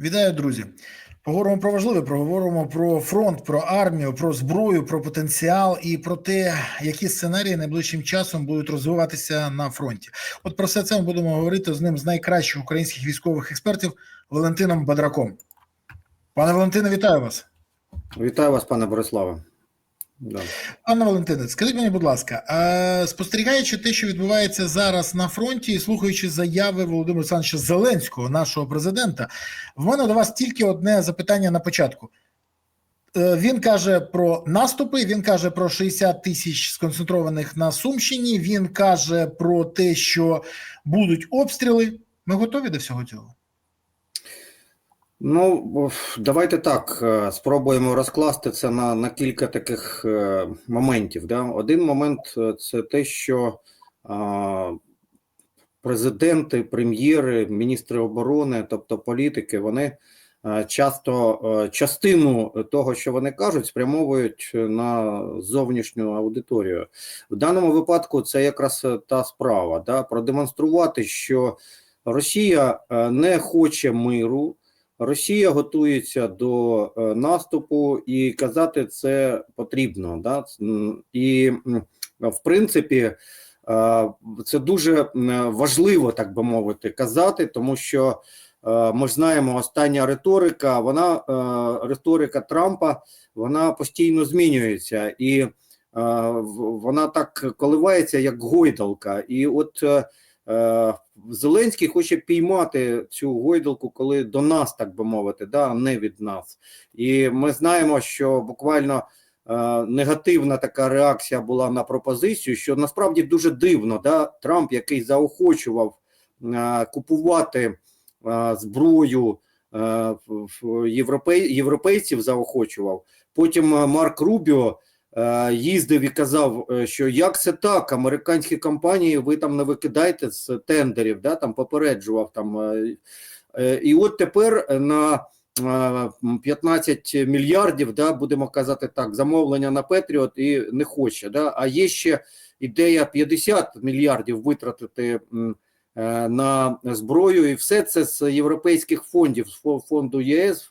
Вітаю, друзі. Поговоримо про важливе, поговоримо про фронт, про армію, про зброю, про потенціал і про те, які сценарії найближчим часом будуть розвиватися на фронті. От про все це ми будемо говорити з ним з найкращих українських військових експертів Валентином Бадраком. Пане Валентине, вітаю вас. Вітаю вас, пане Бориславе. Да. Пане Валентине, скажіть мені, будь ласка, а спостерігаючи те, що відбувається зараз на фронті, і слухаючи заяви Володимира Олександровича Зеленського, нашого президента, в мене до вас тільки одне запитання на початку. Е, Він каже про наступи, він каже про 60 тисяч сконцентрованих на Сумщині. Він каже про те, що будуть обстріли. Ми готові до всього цього? Ну, давайте так е, спробуємо розкласти це на, на кілька таких е, моментів. Да? Один момент е, це те, що президенти, прем'єри, міністри оборони, тобто політики, вони часто частину того, що вони кажуть, спрямовують на зовнішню аудиторію. В даному випадку це якраз та справа, да? продемонструвати, що Росія не хоче миру. Росія готується до е, наступу, і казати це потрібно. Да? І в принципі, е, це дуже важливо, так би мовити, казати, тому що е, ми ж знаємо, остання риторика, вона риторика Трампа, вона постійно змінюється, і вона так коливається, як гойдалка. І от Зеленський хоче піймати цю гойдалку, коли до нас, так би мовити, да, не від нас. І ми знаємо, що буквально е, негативна така реакція була на пропозицію, що насправді дуже дивно, да, Трамп, який заохочував е, купувати е, зброю е, європей, європейців, заохочував. Потім е, Марк Рубіо е, їздив і казав, е, що як це так, американські компанії ви там не викидаєте з тендерів, да, там попереджував там. е, е, І от тепер на е, 15 мільярдів, да, будемо казати так, замовлення на Петріот і не хоче. Да, а є ще ідея 50 мільярдів витратити е, на зброю, і все це з європейських фондів, з фонду ЄС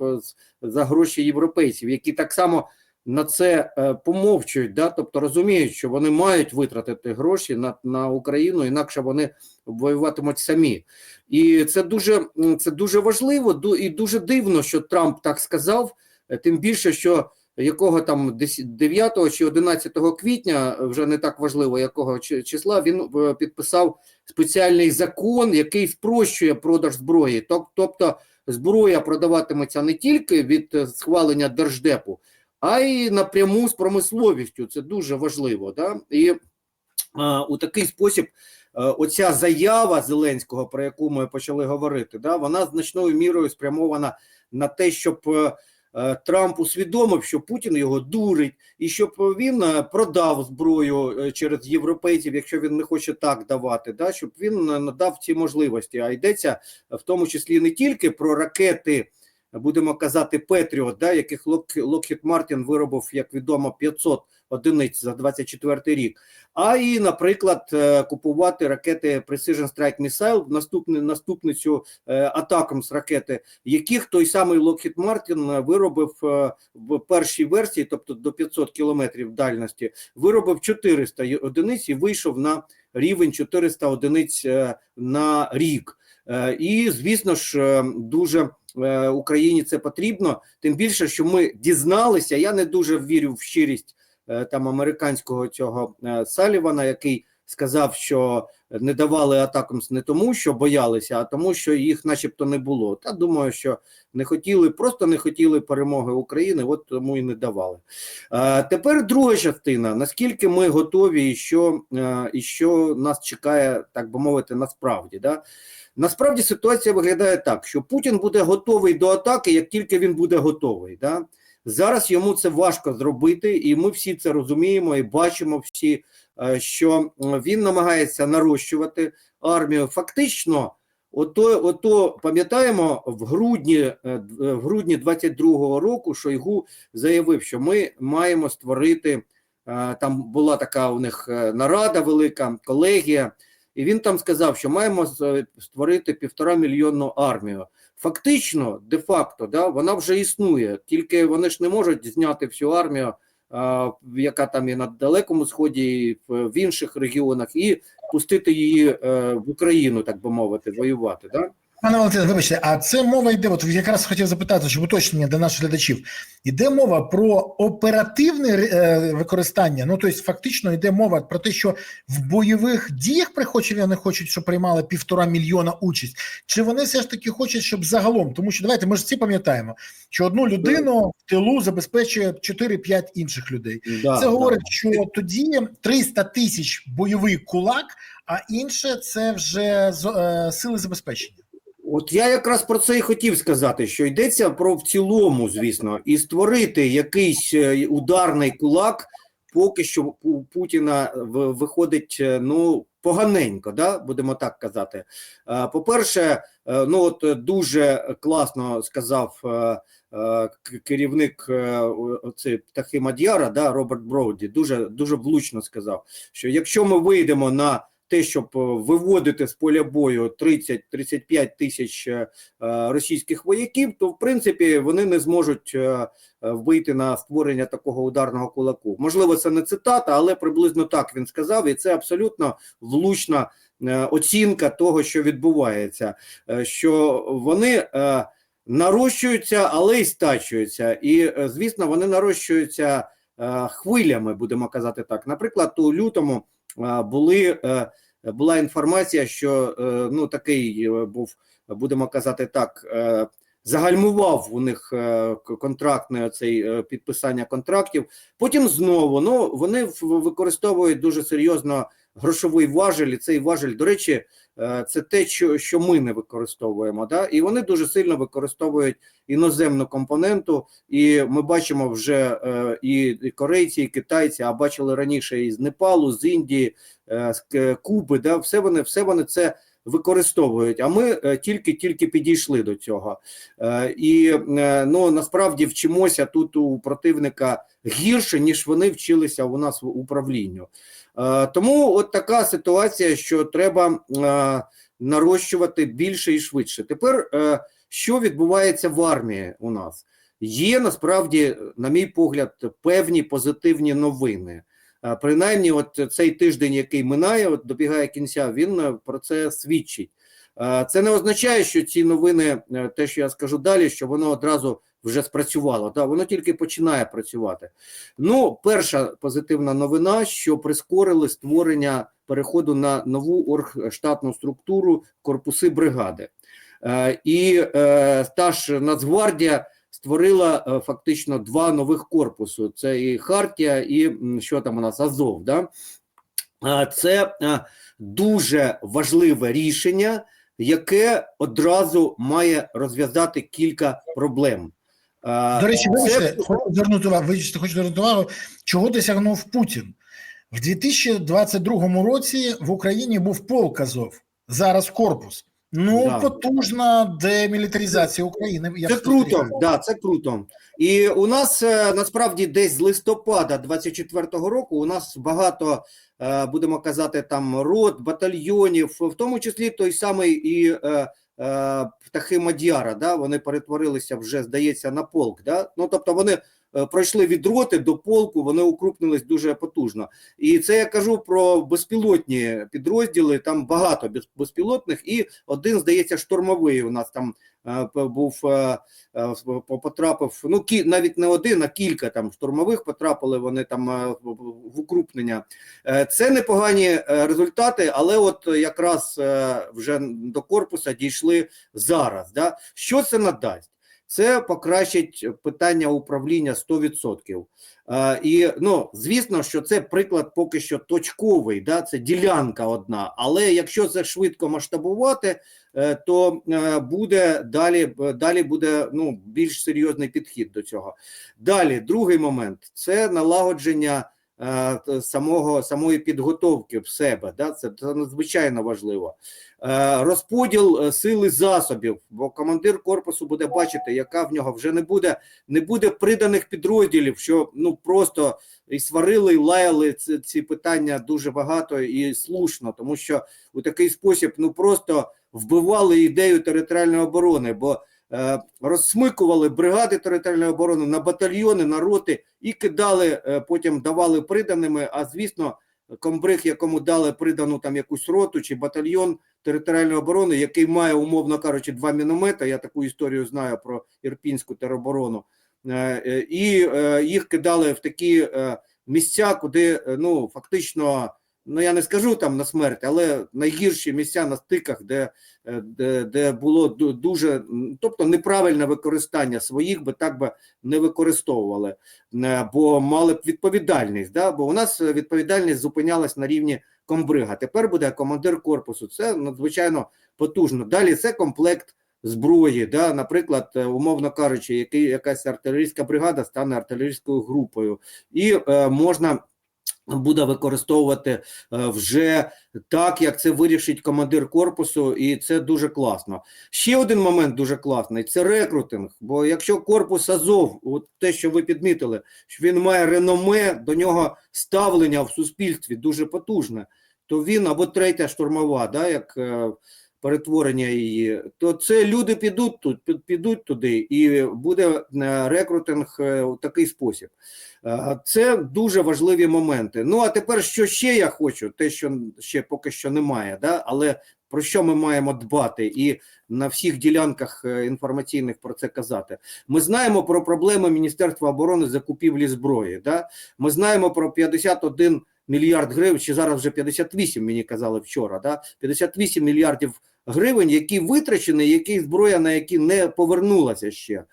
за гроші європейців, які так само на це е, помовчують, да? тобто розуміють, що вони мають витратити гроші на, на Україну, інакше вони воюватимуть самі. І це дуже, це дуже важливо і дуже дивно, що Трамп так сказав, е, тим більше, що якого там 10 9 чи 11 квітня, е, вже не так важливо, якого чи- числа, він підписав спеціальний закон, який спрощує продаж зброї. Тобто зброя продаватиметься не тільки від схвалення держдепу, а й напряму з промисловістю. Це дуже важливо. Да? І а, у такий спосіб е, оця заява Зеленського, про яку ми почали говорити, да, вона значною мірою спрямована на те, щоб е, е, Трамп усвідомив, що Путін його дурить, і щоб він продав зброю через європейців, якщо він не хоче так давати, да, щоб він надав ці можливості. А йдеться в тому числі не тільки про ракети будемо казати, Петріот, да, яких Локхід Мартін виробив, як відомо, 500 одиниць за 24 рік, а і, наприклад, е, купувати ракети Precision Strike Missile, наступни, наступницю е, атакам з ракети, яких той самий Локхід Мартін е, виробив в першій версії, тобто до 500 кілометрів дальності, виробив 400 одиниць і вийшов на рівень 400 одиниць на рік. І, звісно ж, дуже е, Україні це потрібно. Тим більше, що ми дізналися. Я не дуже вірю в щирість е, там американського цього е, Салівана, який сказав, що не давали атакам не тому, що боялися, а тому, що їх, начебто, не було. Та думаю, що не хотіли, просто не хотіли перемоги України, от тому і не давали. Е, Тепер друга частина: наскільки ми готові, і що, е, і що нас чекає, так би мовити, насправді. Да? Насправді ситуація виглядає так, що Путін буде готовий до атаки, як тільки він буде готовий. Да? Зараз йому це важко зробити, і ми всі це розуміємо і бачимо всі, що він намагається нарощувати армію. Фактично, ото, ото пам'ятаємо, в грудні е, в грудні 22-го року Шойгу заявив, що ми маємо створити. е, Там була така у них е, нарада велика, колегія. І він там сказав, що маємо створити півтора мільйонну армію. фактично, де-факто, да, вона вже існує, тільки вони ж не можуть зняти всю армію, яка там і на Далекому Сході, і в, в інших регіонах, і пустити її е, в Україну, так би мовити, воювати. Да? Пане Валентине, вибачте, а це мова йде. От якраз хотів запитати, щоб уточнення для наших глядачів. Іде мова про оперативне е, використання. Ну тобто, фактично йде мова про те, що в бойових діях приходять вони хочуть, щоб приймали півтора мільйона участь. Чи вони все ж таки хочуть, щоб загалом, тому що давайте ми ж всі пам'ятаємо, що одну людину в тилу забезпечує 4-5 інших людей. Да, Це да. говорить, що тоді 300 тисяч бойовий кулак, а інше це вже е, сили забезпечення. От я якраз про це і хотів сказати, що йдеться про в цілому, звісно, і створити якийсь е, ударний кулак, поки що у Путіна виходить е, ну поганенько, да? будемо так казати. Е, По-перше, ну от дуже класно сказав керівник оцей птахи Мад'яра, да, Роберт Броуді, дуже дуже влучно сказав, що якщо ми вийдемо на те, щоб е, виводити з поля бою 30-35 тисяч е, е, російських вояків, то в принципі вони не зможуть вийти на створення такого ударного кулаку. Можливо, це не цитата, але приблизно так він сказав, і це абсолютно влучна оцінка того, що відбувається, що вони. Нарощуються, але й стачуються, і звісно, вони нарощуються е, хвилями, будемо казати так. Наприклад, у лютому були е, була інформація, що е, ну такий е, був, будемо казати так, загальмував у них контрактне оцей е, підписання контрактів. Потім знову ну вони використовують дуже серйозно грошовий важель. І цей важель, до речі, е, це те, що, що ми не використовуємо. Да? І вони дуже сильно використовують іноземну компоненту. І ми бачимо вже е, і, корейці, і китайці, а бачили раніше і з Непалу, з Індії, е, з Куби, да, все вони, все вони це використовують. А ми тільки-тільки підійшли до цього. І ну насправді вчимося тут у противника гірше, ніж вони вчилися у нас в управлінню. Е, Тому от така ситуація, що треба е, нарощувати більше і швидше. Тепер е, що відбувається в армії у нас? Є насправді, на мій погляд, певні позитивні новини. Принаймні, от цей тиждень, який минає, от добігає кінця, він про це свідчить. Е, Це не означає, що ці новини, е, те, що я скажу далі, що воно одразу вже спрацювало. Да, воно тільки починає працювати. Ну, перша позитивна новина, що прискорили створення переходу на нову оргштатну структуру корпуси бригади. Е, І та ж Нацгвардія створила фактично два нових корпусу: це і Хартія, і що там у нас Азов. Да? Це дуже важливе рішення, яке одразу має розв'язати кілька проблем. До речі, це- вибачте, хочу звернути увагу, вибачте, хочу звернути увагу, чого досягнув Путін. В 2022 році в Україні був полк Азов, зараз корпус. Ну, Да. потужна демілітаризація України. Я Це круто, да, це круто. І у нас е, насправді десь з листопада 24-го року у нас багато, е, будемо казати, там рот, батальйонів, в тому числі той самий і е, е, птахи Мадяра, да, вони перетворилися вже, здається, на полк. Да? Ну, тобто вони пройшли від роти до полку, вони укрупнились дуже потужно. І це я кажу про безпілотні підрозділи, там багато безпілотних, і один, здається, штурмовий у нас там е, був е, е, по- потрапив. Ну кі навіть не один, а кілька там штурмових потрапили. Вони там е, в- укрупнення. Е, Це непогані е, результати, але от якраз е, вже до корпуса дійшли зараз. Да? Що це надасть? Це покращить питання управління 100%. Е, і ну звісно, що це приклад поки що точковий, да, це ділянка одна. Але якщо це швидко масштабувати, е, то е, буде далі, е, далі буде ну більш серйозний підхід до цього. Далі, другий момент це налагодження самого самої підготовки в себе. Да, це, це надзвичайно важливо. Е, розподіл е, сили засобів, бо командир корпусу буде бачити, яка в нього вже не буде не буде приданих підрозділів, що ну просто і сварили, і лаяли ці, ці питання дуже багато і слушно, тому що у такий спосіб ну просто вбивали ідею територіальної оборони. Бо е, розсмикували бригади територіальної оборони на батальйони, на роти і кидали, е, потім давали приданими. А звісно, комбриг, якому дали придану там якусь роту чи батальйон територіальної оборони, який має, умовно кажучи, два міномета. Я таку історію знаю про ірпінську тероборону. Е, е, І е, їх кидали в такі е, місця, куди е, ну фактично, ну я не скажу там на смерть, але найгірші місця на стиках, де, е, де, де було дуже, тобто неправильне використання своїх би так би не використовували, Е, бо мали б відповідальність. Да? Бо у нас відповідальність зупинялась на рівні комбрига. Тепер буде командир корпусу. Це надзвичайно потужно. Далі це комплект зброї. Да? Наприклад, е, умовно кажучи, який, якась артилерійська бригада стане артилерійською групою, і е, можна. Буде використовувати е, вже так, як це вирішить командир корпусу, і це дуже класно. Ще один момент дуже класний це рекрутинг. Бо якщо корпус Азов, от те, що ви підмітили, що він має реноме, до нього ставлення в суспільстві дуже потужне, то він або третя штурмова, да, як е, перетворення її, то це люди підуть тут, підуть туди, і буде е, рекрутинг е, у такий спосіб. Е, Це дуже важливі моменти. Ну а тепер, що ще я хочу, те, що ще поки що немає, да? але про що ми маємо дбати і на всіх ділянках інформаційних про це казати. Ми знаємо про проблеми Міністерства оборони закупівлі зброї. Да? Ми знаємо про 51 мільярд гривень, чи зараз вже 58, мені казали вчора. Да? 58 мільярдів гривень, які витрачені, які зброя, на які не повернулася ще.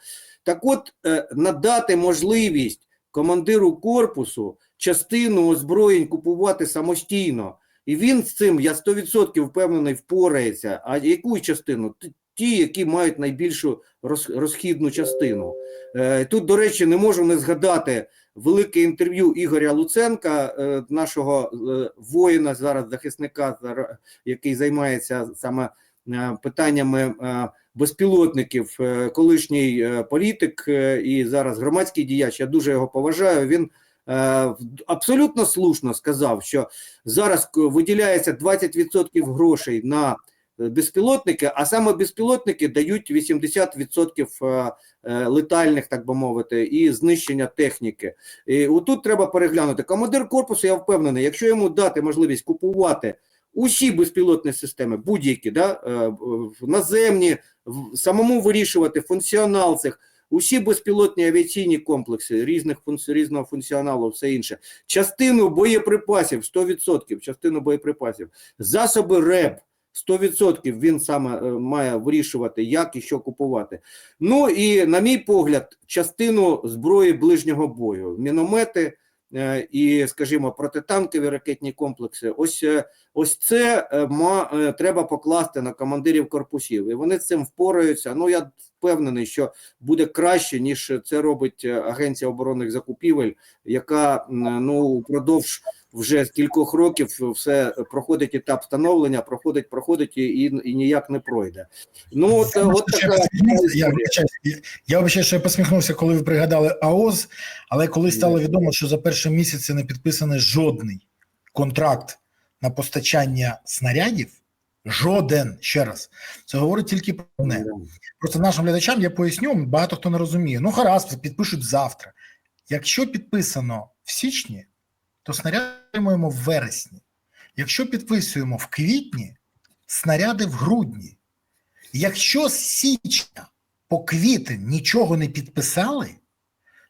Так от, е, надати можливість командиру корпусу частину озброєнь купувати самостійно. І він з цим, я 100% впевнений, впорається. А яку частину? Ті, які мають найбільшу роз- розхідну частину. Е, Тут, до речі, не можу не згадати велике інтерв'ю Ігоря Луценка, е, нашого воїна, зараз захисника, який займається саме питаннями е, безпілотників, е, колишній е, політик е, і зараз громадський діяч. Я дуже його поважаю. Він е, абсолютно слушно сказав, що зараз виділяється 20% грошей на е, безпілотники, а саме безпілотники дають 80% е, е, летальних, так би мовити, і знищення техніки. І отут треба переглянути. Командир корпусу, я впевнений, якщо йому дати можливість купувати усі безпілотні системи, будь-які, да, е, наземні, самому вирішувати функціонал цих. Усі безпілотні авіаційні комплекси різних різного функціоналу, все інше, частину боєприпасів 100%, частину боєприпасів, засоби РЕБ 100% він саме е, має вирішувати, як і що купувати. Ну і, на мій погляд, частину зброї ближнього бою, міномети і, скажімо, протитанкові ракетні комплекси. Ось е, ось це е, ма, е, треба покласти на командирів корпусів. І вони з цим впораються. Ну я впевнений, що буде краще, ніж це робить е, Агенція оборонних закупівель, яка ну упродовж вже з кількох років все проходить етап становлення, проходить, проходить і, і, і ніяк не пройде. Ну от, Я, от ще така я, я, я вибачаю, що посміхнувся, коли ви пригадали АОЗ, але коли стало відомо, що за перші місяці не підписаний жодний контракт на постачання снарядів, жоден ще раз, це говорить тільки про одне. Просто нашим глядачам я поясню, багато хто не розуміє. Ну, гаразд, підпишуть завтра. Якщо підписано в січні, то снаряди отримуємо в вересні. Якщо підписуємо в квітні, снаряди в грудні. Якщо з січня по квітень нічого не підписали,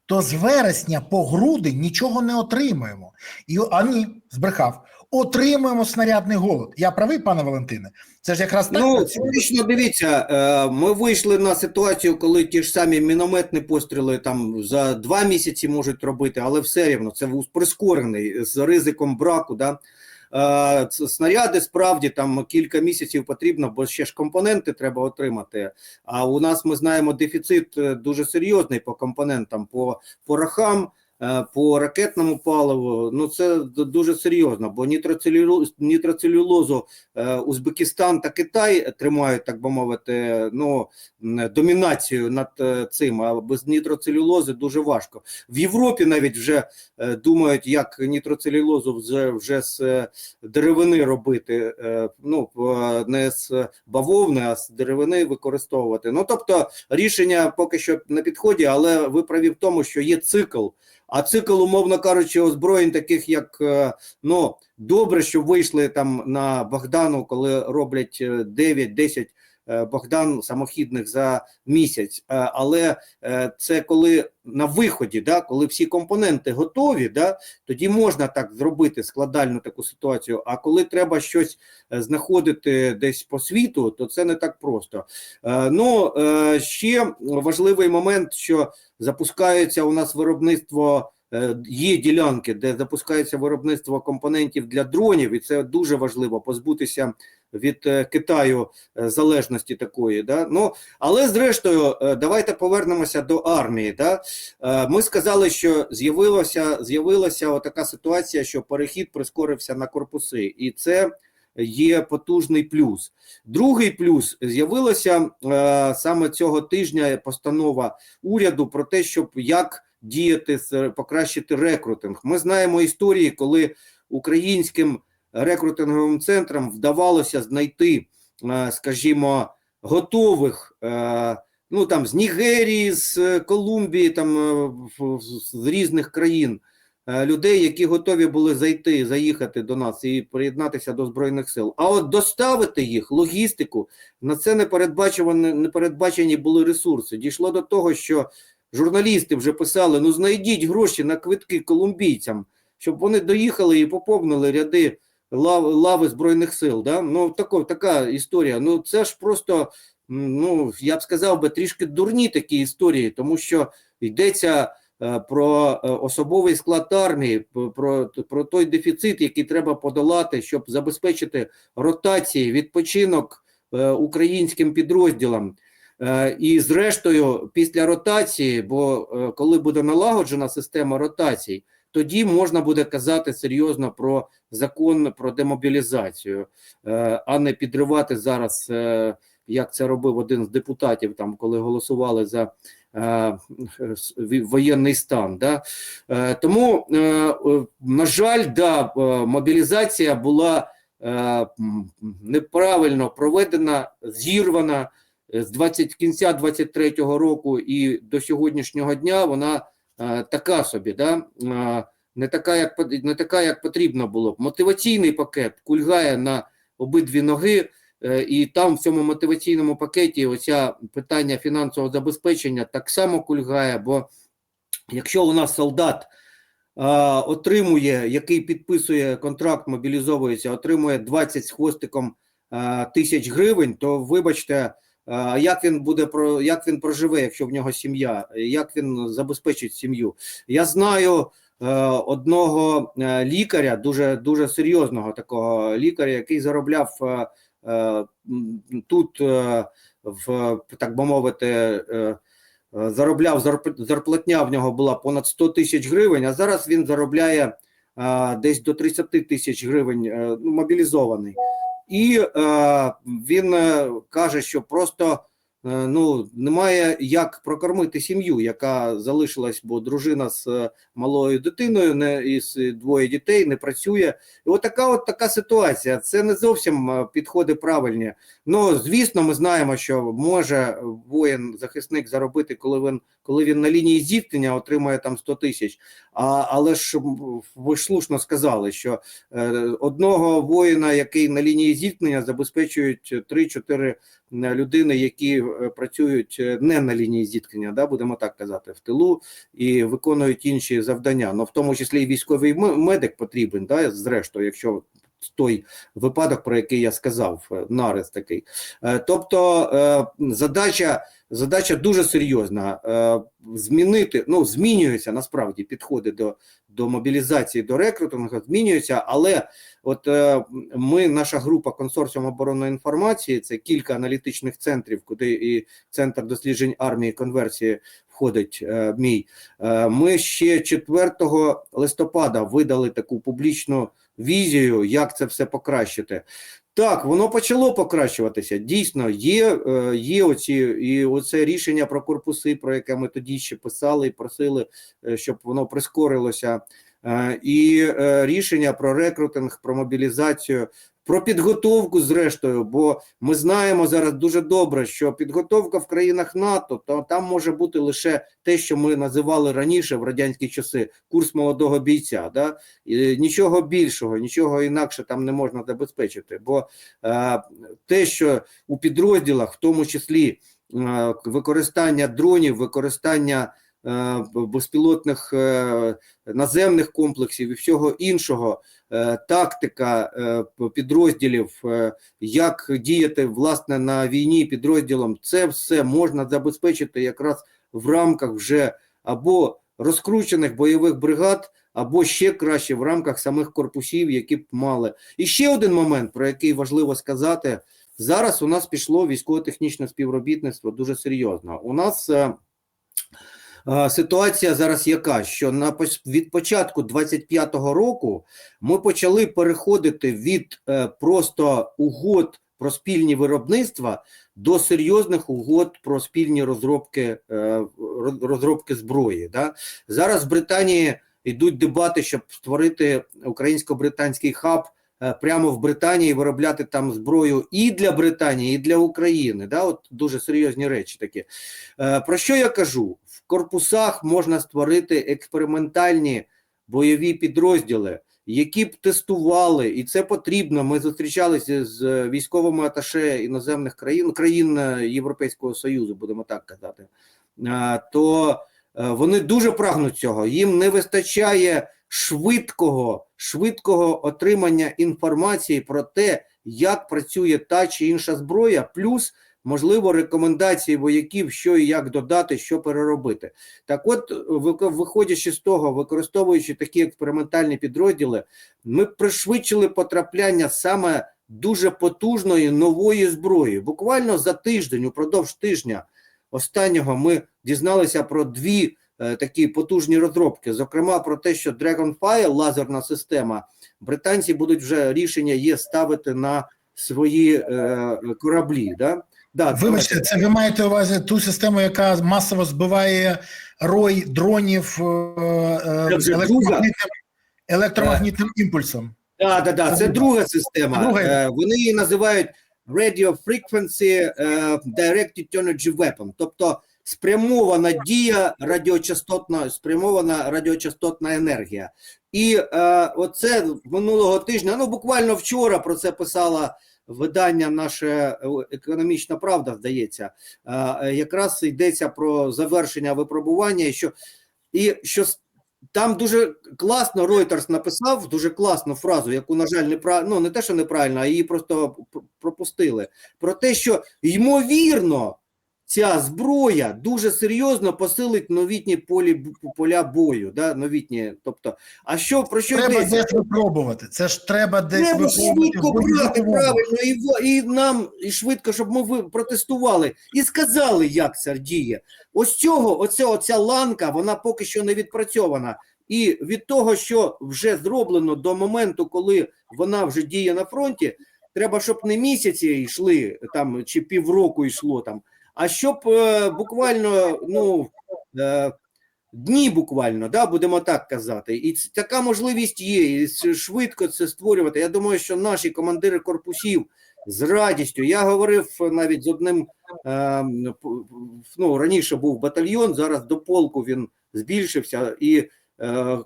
то з вересня по грудень нічого не отримуємо. І а ні, збрехав. Отримуємо снарядний голод. Я правий, пане Валентине? Це ж якраз так. Ну, працює. фактично, дивіться, е, ми вийшли на ситуацію, коли ті ж самі мінометні постріли там за два місяці можуть робити, але все рівно це прискорений з ризиком браку. Да? Е, Снаряди справді там кілька місяців потрібно, бо ще ж компоненти треба отримати. А у нас ми знаємо дефіцит е, дуже серйозний по компонентам, по порохам. Е, по ракетному паливу. Ну це дуже серйозно, бо нітроцелюлозу, нітроцелюлозу Узбекистан та Китай тримають, так би мовити, ну домінацію над е, цим. А без нітроцелюлози дуже важко. В Європі навіть вже е, думають, як нітроцелюлозу вже, вже з деревини робити. Ну не з бавовни, а з деревини використовувати. Ну тобто рішення поки що на підході, але ви праві в тому, що є цикл. А цикл, умовно кажучи, озброєнь, таких як е, ну добре, що вийшли там на Богдану, коли роблять е, 9-10 е, Богдан самохідних за місяць. Е, Але е, це коли на виході, да, коли всі компоненти готові, да, тоді можна так зробити складальну таку ситуацію. А коли треба щось е, знаходити десь по світу, то це не так просто. Е, Ну е, ще важливий момент, що запускається у нас виробництво. Е, Є ділянки, де запускається виробництво компонентів для дронів, і це дуже важливо позбутися від е, Китаю е, залежності такої. Да? Ну, але зрештою, давайте повернемося до армії. Да? Ми сказали, що з'явилася з'явилася така ситуація, що перехід прискорився на корпуси, і це є потужний плюс. Другий плюс з'явилася саме цього тижня постанова уряду про те, щоб як діяти покращити рекрутинг. Ми знаємо історії, коли українським рекрутинговим центрам вдавалося знайти, е, скажімо, готових. е, Ну там з Нігерії, з Колумбії, там е, з різних країн людей, які готові були зайти, заїхати до нас і приєднатися до збройних сил. А от доставити їх, логістику, на це не передбачені були ресурси. Дійшло до того, що журналісти вже писали: ну знайдіть гроші на квитки колумбійцям, щоб вони доїхали і поповнили ряди лав, лави збройних сил. Да? Ну тако, така історія. Ну це ж просто. Ну, я б сказав би трішки дурні такі історії, тому що йдеться е, про е, особовий склад армії, про, про той дефіцит, який треба подолати, щоб забезпечити ротації, відпочинок е, українським підрозділам. Е, І зрештою, після ротації, бо е, коли буде налагоджена система ротацій, тоді можна буде казати серйозно про закон про демобілізацію, е, а не підривати зараз, як це робив один з депутатів, там коли голосували за воєнний стан. Да? Тому, на жаль, да, мобілізація була неправильно проведена, зірвана з 20 кінця 23-го року і до сьогоднішнього дня вона е, така собі, да? е, не така, як не така, як потрібно було. б. Мотиваційний пакет кульгає на обидві ноги, е, і там в цьому мотиваційному пакеті оця питання фінансового забезпечення так само кульгає, бо якщо у нас солдат отримує, який підписує контракт, мобілізовується, отримує 20 з хвостиком тисяч гривень, то вибачте, як він буде про як він проживе, якщо в нього сім'я, як він забезпечить сім'ю? Я знаю е, одного е, лікаря, дуже дуже серйозного такого лікаря, який заробляв е, е, тут, е, в так би мовити. Е, Е, заробляв зарплатня в нього була понад 100 тисяч гривень, а зараз він заробляє е, десь до 30 тисяч гривень е, ну, мобілізований. І е, він е, каже, що просто ну, немає як прокормити сім'ю, яка залишилась, бо дружина з е, малою дитиною, не із двоє дітей не працює. І от така от така ситуація. Це не зовсім е, підходи правильні. Ну, звісно, ми знаємо, що може воїн, захисник заробити, коли він, коли він на лінії зіткнення отримує там 100 тисяч. А, але ж ви ж слушно сказали, що е, одного воїна, який на лінії зіткнення, забезпечують 3-4 людини, які е, працюють е, не на лінії зіткнення, да, будемо так казати, в тилу і виконують інші завдання. Ну, в тому числі і військовий медик потрібен, да, зрештою, якщо той випадок, про який я сказав, е, нарис такий. Е, Тобто е, задача, задача дуже серйозна. Змінити, ну змінюються насправді підходи до, до мобілізації, до рекрутингу, змінюються, але от ми, наша група консорціум оборонної інформації, це кілька аналітичних центрів, куди і центр досліджень армії конверсії входить мій. Ми ще 4 листопада видали таку публічну візію, як це все покращити. Так, воно почало покращуватися. Дійсно, є, е, є оці і оце рішення про корпуси, про яке ми тоді ще писали і просили, е, щоб воно прискорилося. Е, І рішення про рекрутинг, про мобілізацію, про підготовку, зрештою, бо ми знаємо зараз дуже добре, що підготовка в країнах НАТО, то там може бути лише те, що ми називали раніше в радянські часи курс молодого бійця. Да? І нічого більшого, нічого інакше там не можна забезпечити. Бо е, те, що у підрозділах, в тому числі е, використання дронів, використання безпілотних е, наземних комплексів і всього іншого, е, тактика е, підрозділів, е, як діяти власне на війні підрозділом, це все можна забезпечити якраз в рамках вже або розкручених бойових бригад, або ще краще в рамках самих корпусів, які б мали. І ще один момент, про який важливо сказати: зараз у нас пішло військово-технічне співробітництво дуже серйозно. У нас е, е, ситуація зараз яка? Що на від початку 25-го року ми почали переходити від е, просто угод про спільні виробництва до серйозних угод про спільні розробки, е, розробки зброї. Да? Зараз в Британії йдуть дебати, щоб створити українсько-британський хаб е, прямо в Британії, виробляти там зброю і для Британії, і для України. Да? От дуже серйозні речі такі. Про що я кажу? Корпусах можна створити експериментальні бойові підрозділи, які б тестували, і це потрібно. Ми зустрічалися з військовими аташе іноземних країн, країн е, Європейського Союзу, будемо так казати. Е, То е, вони дуже прагнуть цього. Їм не вистачає швидкого, швидкого отримання інформації про те, як працює та чи інша зброя, плюс можливо рекомендації вояків, що і як додати, що переробити. Так, от, виходячи з того, використовуючи такі експериментальні підрозділи, ми пришвидшили потрапляння саме дуже потужної нової зброї. Буквально за тиждень, упродовж тижня останнього, ми дізналися про дві е, такі потужні розробки. Зокрема, про те, що Dragonfire, лазерна система, британці будуть вже рішення є ставити на свої е, кораблі. Да? Да, Вибачте, це ви маєте увазі ту систему, яка масово збиває рой дронів е, е, електромагнітним, електромагнітним імпульсом. Да, да, да. Це друга система. Друга. Е, Вони її називають Radio Frequency Directed Energy Weapon, тобто спрямована дія радіочастотна, спрямована радіочастотна енергія. І е, оце минулого тижня, ну буквально вчора про це писала видання наше е, економічна правда, здається. Е, е, якраз йдеться про завершення випробування, і що і що там дуже класно Reuters написав дуже класну фразу, яку, на жаль, не ну не те, що неправильно, а її просто пропустили. Про те, що ймовірно, ця зброя дуже серйозно посилить новітні полі поля бою. Да, новітні, тобто, а що про що Треба йдеться? десь випробувати. Це ж треба десь Треба швидко брати правильно і, і нам і швидко, щоб ми протестували і сказали, як це діє. Ось цього, оця, оця ланка, вона поки що не відпрацьована. І від того, що вже зроблено до моменту, коли вона вже діє на фронті, треба, щоб не місяці йшли там чи півроку йшло там, а щоб е, буквально ну е, дні буквально, да, будемо так казати. І така можливість є, і швидко це створювати. Я думаю, що наші командири корпусів з радістю. Я говорив навіть з одним е, ну, раніше був батальйон, зараз до полку він збільшився, і е,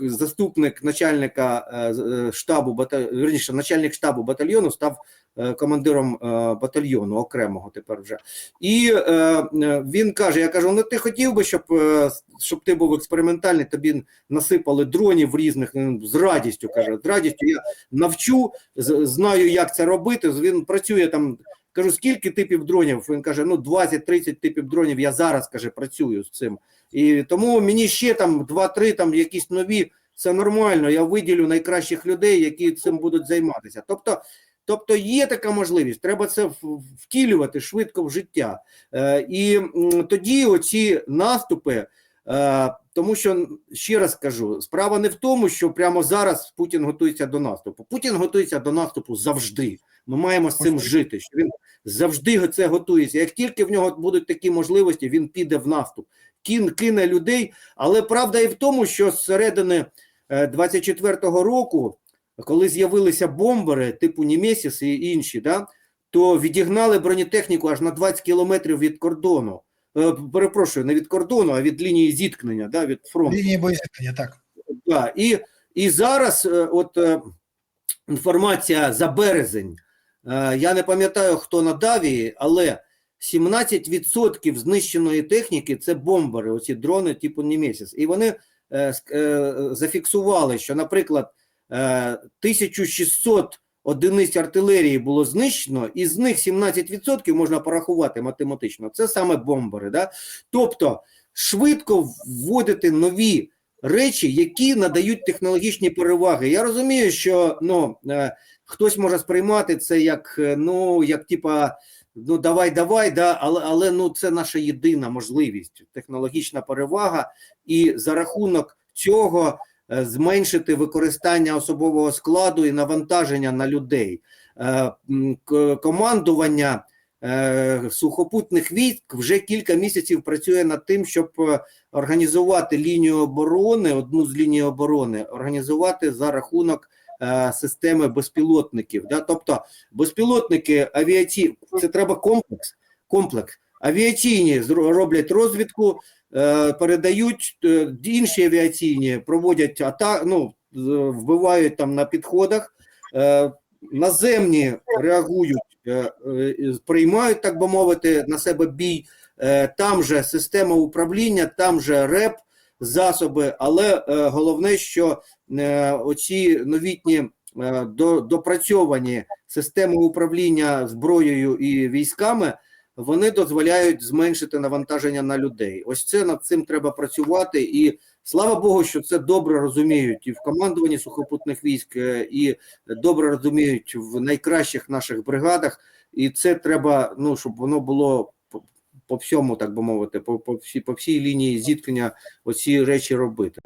заступник начальника е, штабу верніше, начальник штабу батальйону став командиром е, батальйону окремого тепер вже. І е, е, він каже: Я кажу: ну ти хотів би, щоб, е, щоб ти був експериментальний, тобі насипали дронів різних з радістю. каже, з радістю я навчу, знаю, як це робити. Він працює там. Кажу, скільки типів дронів? Він каже: ну 20-30 типів дронів. Я зараз каже, працюю з цим. І тому мені ще там 2-3 там якісь нові. Це нормально. Я виділю найкращих людей, які цим будуть займатися. Тобто Тобто є така можливість, треба це втілювати швидко в життя. Е, і тоді оці наступи, е, тому що ще раз кажу, справа не в тому, що прямо зараз Путін готується до наступу. Путін готується до наступу завжди. Ми маємо з цим жити. Що він завжди це готується. Як тільки в нього будуть такі можливості, він піде в наступ, кін кине людей. Але правда і в тому, що з середини е, 24-го року, коли з'явилися бомбери, типу Німесіс і інші, да, то відігнали бронетехніку аж на 20 кілометрів від кордону. Е, Перепрошую, не від кордону, а від лінії зіткнення, да, від фронту. Лінії боєзіткнення, так. Да, і, і зараз, е, от е, інформація за березень. Я не пам'ятаю, хто надав її, але 17% знищеної техніки це бомбери, оці дрони типу Німесіс. І вони зафіксували, що, наприклад, 1600 одиниць артилерії було знищено, і з них 17% можна порахувати математично. Це саме бомбери. Да? Тобто швидко вводити нові речі, які надають технологічні переваги. Я розумію, що ну, е, хтось може сприймати це як е, ну, як типа. Ну, давай, давай, да, але, але ну, це наша єдина можливість, технологічна перевага, і за рахунок цього е, зменшити використання особового складу і навантаження на людей. Е, командування е, сухопутних військ вже кілька місяців працює над тим, щоб е, організувати лінію оборони, одну з ліній оборони, організувати за рахунок е, системи безпілотників. Да? Тобто безпілотники авіаційні, це треба комплекс. комплекс. Авіаційні роблять розвідку, е, передають е, інші авіаційні, проводять ата, ну, вбивають там на підходах. Е, наземні реагують, приймають, так би мовити, на себе бій. Там же система управління, там же РЕП, засоби, але головне, що оці новітні допрацьовані системи управління зброєю і військами, вони дозволяють зменшити навантаження на людей. Ось це над цим треба працювати, і слава Богу, що це добре розуміють і в командуванні сухопутних військ, е, і добре розуміють в найкращих наших бригадах. І це треба, ну щоб воно було по, всьому, так би мовити, по, по, всій, по всій лінії зіткнення оці речі робити.